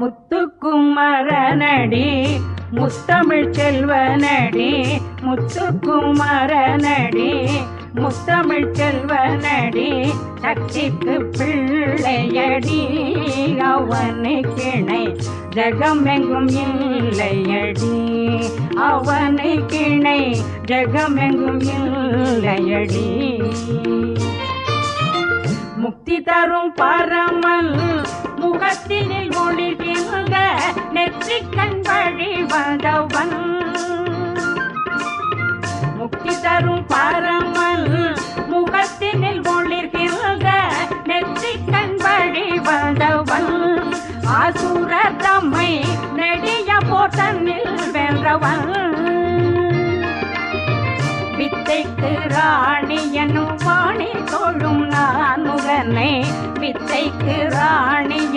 முத்துக்குமரனடி முத்தமிழ் செல்வனடி முத்துக்குமரனடி முத்தமிழ் செல்வனடி சக்திக்கு பிள்ளையடி அவனு கிணை ஜகமெங்கும் இல்லையடி. அவனு கிணை ஜகமெங்கும் இல்லையடி. முக்தி தரும் பரமல் வழி முக்தி தரும் பரமன் முகத்தினில் ஒளிர்கின்ற நெற்றிக்கண் வழி வந்தவன். ஆசுர தம்மை நெடிய போட்டனில் வென்றவன். வித்தைக்கு ராணி எனும் வாணி தோழும் நான் முகனை வித்தைக்கு ராணி